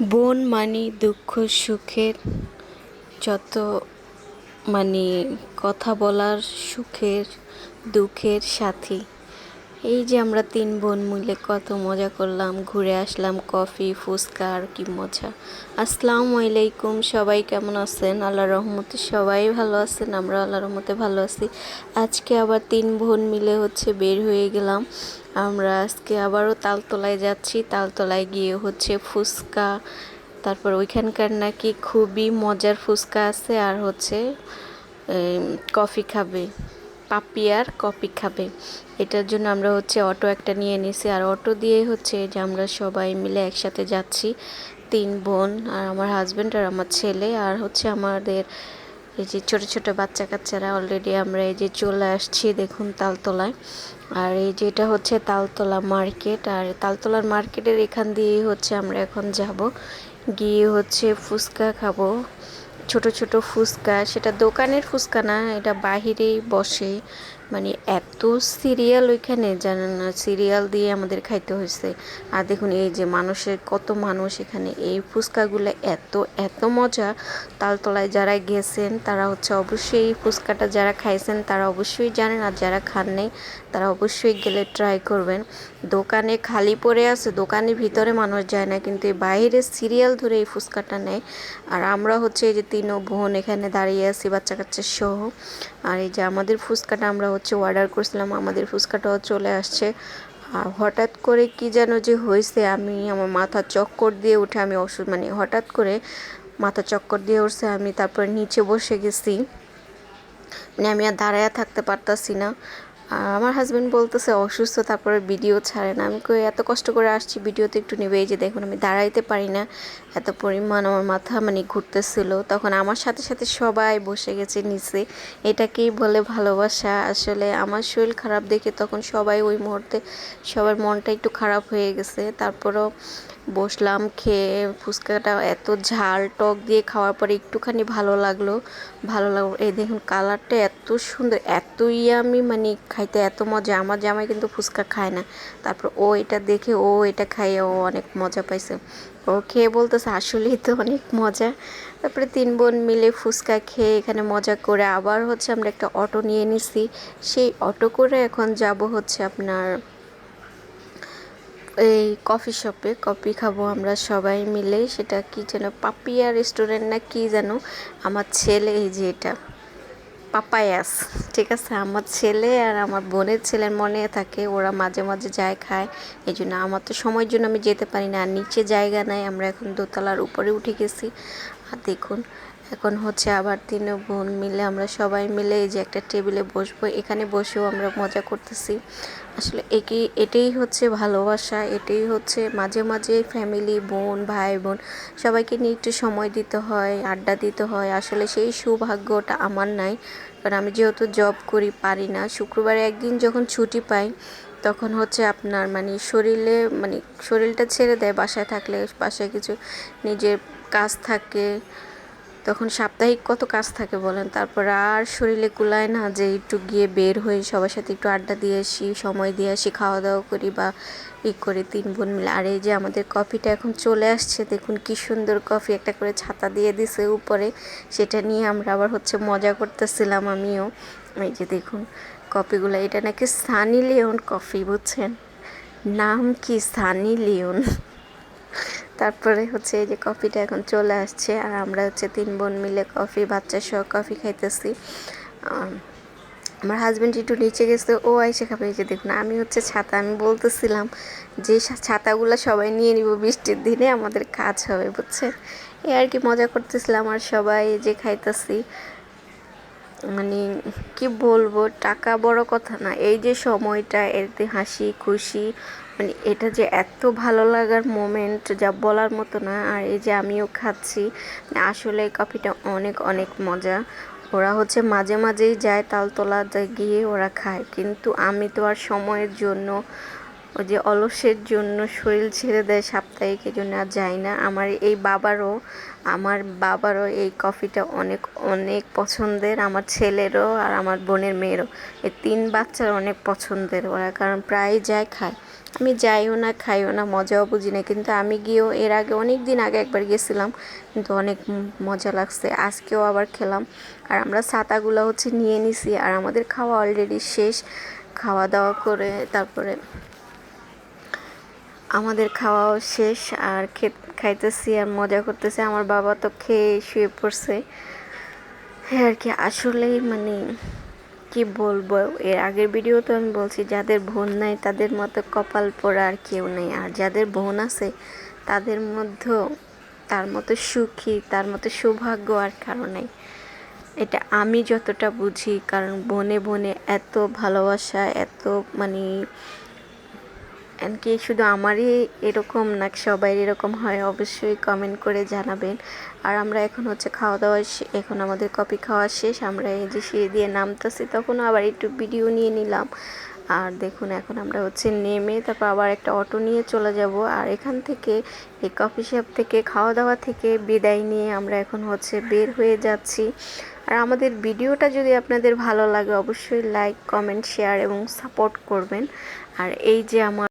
বোন মানে দুঃখ সুখের, যত মানে কথা বলার সুখের, দুঃখের সাথী। এই যে আমরা তিন বোন মিলে কত মজা করলাম, ঘুরে আসলাম, কফি, ফুচকা আর কি মজা। আসসালামু আলাইকুম, সবাই কেমন আছেন? আল্লাহ রহমতে সবাই ভালো আছেন, আমরা আল্লাহ রহমতে ভালো আছি। আজকে আবার তিন বোন মিলে হচ্ছে বের হয়ে গেলাম। আমরা আজকে আবারও তালতলায় যাচ্ছি। তালতলায় গিয়ে হচ্ছে ফুচকা, তারপর ওইখানকার নাকি খুবই মজার ফুচকা আছে আর হচ্ছে কফি খাবে, পাপিয়ার কফি খাবে। এটার জন্য আমরা হচ্ছে অটো একটা নিয়ে নিছি আর অটো দিয়ে হচ্ছে যে আমরা সবাই মিলে একসাথে যাচ্ছি, তিন বোন আর আমার হাজব্যান্ড আর আমার ছেলে আর হচ্ছে আমাদের এই যে ছোট ছোট বাচ্চা কাচ্চারা অলরেডি আমরা এই যে চলে আসছি দেখুন তালতলায়। আর এই যে এটা হচ্ছে তালতলা মার্কেট আর তালতলার মার্কেটের এখান দিয়েই হচ্ছে আমরা এখন যাব। গিয়ে হচ্ছে ফুচকা খাব। ছোট ছোট ফুচকা, সেটা দোকানের ফুচকা না, এটা বাহিরেই বসে। মানে এত সিরিয়াল ওইখানে জানেন না সিরিয়াল দিয়ে আমাদের খাইতে হয়েছে আর দেখুন এই যে মানুষের কত মানুষ এখানে, এই ফুচকাগুলো এত এত মজা। তালতলায় যারা গেছেন, তারা হচ্ছে অবশ্যই এই ফুচকাটা যারা খাইছেন, তারা অবশ্যই জানেন। আর যারা খান নেই, তারা অবশ্যই গেলে ট্রাই করবেন। দোকানে খালি পড়ে আছে, দোকানের ভিতরে মানুষ যায় না, কিন্তু এই বাইরে সিরিয়াল ধরে এই ফুচকাটা নেয়। আর আমরা হচ্ছে এই যে তিন বোন এখানে দাঁড়িয়ে আছি বাচ্চা কাচ্চা সহ। আর এই যে আমাদের ফুচকাটা আমরা হচ্ছে অর্ডার করছিলাম, আমাদের ফুচকাটাও চলে আসছে। আর হঠাৎ করে কি যেন যে হয়েছে, আমি আমার মাথা চক্কর দিয়ে উঠে আমি অসুস্থ মানে হঠাৎ করে মাথা চক্কর দিয়ে উঠছে, আমি তারপর নিচে বসে গেছি। মানে আমি আর দাঁড়ায় থাকতে পারতাছি না। আমার হাজব্যান্ড বলতেছে, অসুস্থ, তারপরে ভিডিও ছাড়ে না। আমি কই, এত কষ্ট করে আসছি ভিডিওতে একটু নেবে, এই যে দেখুন, আমি দাঁড়াইতে পারি না। এত পরিমাণ আমার মাথা মানে ঘুরতেছিল। তখন আমার সাথে সাথে সবাই বসে গেছে নিচে। এটাকেই বলে ভালোবাসা। আসলে আমার শরীর খারাপ দেখে তখন সবাই ওই মুহূর্তে সবার মনটা একটু খারাপ হয়ে গেছে। তারপরও বসলাম, খেয়ে ফুচকাটা এত ঝাল টক দিয়ে খাওয়ার পরে একটুখানি ভালো লাগল। ভালো লাগল। এই দেখুন কালারটা এত সুন্দর এতই আমি মানে খাইতে এত মজা। আমার জামাই কিন্তু ফুচকা খায় না। তারপর ও এটা দেখে ও এটা খাইয়ে ও অনেক মজা পাইছে। ও খেয়ে বলতেছে, আসলেই তো অনেক মজা। তারপরে তিন বোন মিলে ফুচকা খেয়ে এখানে মজা করে আবার হচ্ছে আমরা একটা অটো নিয়ে নিছি। সেই অটো করে এখন যাব হচ্ছে আপনার এই কফি শপে কফি খাব আমরা সবাই মিলে। সেটা কি যেন পাপিয়া রেস্টুরেন্ট না কি যেন? আমার ছেলে, এই যে এটা, পাপায়াস, ঠিক আছে? আমার ছেলে আর আমার বোনের ছেলের মনে থাকে, ওরা মাঝে মাঝে যায় খায়। এই জন্য আমার তো সময়ের জন্য আমি যেতে পারি না, আর নিচে জায়গা নাই, আমরা এখন দোতলার উপরে উঠে গেছি। আর দেখুন এখন হচ্ছে আবার তিন বোন মিলে আমরা সবাই মিলে এই যে একটা টেবিলে বসবো। এখানে বসেও আমরা মজা করতেছি। আসলে একে, এটাই হচ্ছে ভালোবাসা, এটাই হচ্ছে মাঝে মাঝে ফ্যামিলি বোন, ভাই, বোন, সবাইকে নিয়ে একটু সময় দিতে হয়, আড্ডা দিতে হয়। আসলে সেই সৌভাগ্যটা আমার নাই। কারণ আমি যেহেতু জব করি, পারি না। শুক্রবারে একদিন যখন ছুটি পাই, তখন হচ্ছে আপনার মানে শরীরে মানে শরীরটা ছেড়ে দেয় বাসায় থাকলে, বাসায় কিছু নিজের কাজ থাকে তখন সাপ্তাহিক কত কাজ থাকে বলেন? তারপর আর শরীরে কুলায় না যে একটু গিয়ে বের হয়ে সবার সাথে একটু আড্ডা দিয়ে আসি, সময় দিয়ে আসি খাওয়া দাওয়া করি বা ই করে, তিন বোন মিলে। আর এই যে আমাদের কফিটা এখন চলে আসছে, দেখুন কি সুন্দর কফি একটা করে ছাতা দিয়ে দিছে উপরে। সেটা নিয়ে আমরা আবার হচ্ছে মজা করতেছিলাম আমিও। এই যে দেখুন কফিগুলো, এটা নাকি সানি লিওন কফি, বুঝছেন? নাম কি সানি লিওন? তারপরে হচ্ছে এই যে কফিটা এখন চলে আসছে আর আমরা হচ্ছে তিন বোন মিলে কফি, বাচ্চা সহ কফি খাইতেছি। আমার হাজব্যান্ড একটু নিচে গেছে, ও এসে খাবে যে দেখুন, আমি হচ্ছে ছাতা, আমি বলতেছিলাম যে ছাতাগুলো সবাই নিয়ে নিব, বৃষ্টির দিনে আমাদের কাজ হবে বুঝছে এ আর কি মজা করতেছিলাম আর সবাই যে খাইতেছি। মানে কি বলব, টাকা বড় কথা না, এই যে সময়টা, এতে হাসি খুশি মানে এটা যে এত ভালো লাগার মোমেন্ট যা বলার মতো না, আর এই যে আমিও খাচ্ছি মানে আসলে কফিটা অনেক অনেক মজা। ওরা হচ্ছে মাঝে মাঝেই যায় তালতলা গিয়ে ওরা খায়। কিন্তু আমি তো আর সময়ের জন্য, ওই যে অলসের জন্য শরীর ছেড়ে দেয় সাপ্তাহিক এই জন্য আর যাই না। আমার এই বাবারও, আমার বাবারও এই কফিটা অনেক অনেক পছন্দের। আমার ছেলেরও আর আমার বোনের মেয়েরও। এই তিন বাচ্চার অনেক পছন্দের ওরা, কারণ প্রায় যায়, খায়। আমি যাইও না, খাইও না, মজাও বুঝি না। কিন্তু আমি গিয়েও এর আগে অনেক দিন আগে একবার গেছিলাম কিন্তু অনেক মজা লাগছে। আজকেও আবার খেলাম। আর আমরা ছাতাগুলো হচ্ছে নিয়ে নিছি। আর আমাদের খাওয়া অলরেডি শেষ। খাওয়া দাওয়া করে তারপরে আমাদের খাওয়াও শেষ, আর খাইতেছি আর মজা করতেছি। আমার বাবা তো খেয়ে শুয়ে পড়ছে। হ্যাঁ আর কি, আসলেই মানে কি বলব, এর আগের ভিডিও তো আমি বলছি, যাদের বোন নাই তাদের মতো কপাল পড়া আর কেউ নেই। আর যাদের বোন আছে তাদের মধ্যেও তার মতো সুখী, তার মতো সৌভাগ্য আর কারও নেই। এটা আমি যতটা বুঝি, কারণ বনে বনে এত ভালোবাসা, এত মানে এমনকি শুধু আমারই এরকম না সবাই এরকম হয়, অবশ্যই কমেন্ট করে জানাবেন। আর আমরা এখন হচ্ছে খাওয়া দাওয়া এখন আমাদের কপি খাওয়া শেষ, আমরা এই যে সিঁড়ি দিয়ে নামতেছি তখন আবার একটু ভিডিও নিয়ে নিলাম। আর দেখুন, এখন আমরা হচ্ছে নেমে তারপর আবার একটা অটো নিয়ে চলে যাব। আর এখান থেকে, এই কফি শপ থেকে, খাওয়া দাওয়া থেকে বিদায় নিয়ে আমরা এখন হচ্ছে বের হয়ে যাচ্ছি। আর আমাদের ভিডিওটা যদি আপনাদের ভালো লাগে, অবশ্যই লাইক কমেন্ট শেয়ার এবং সাপোর্ট করবেন। আর এই যে আমার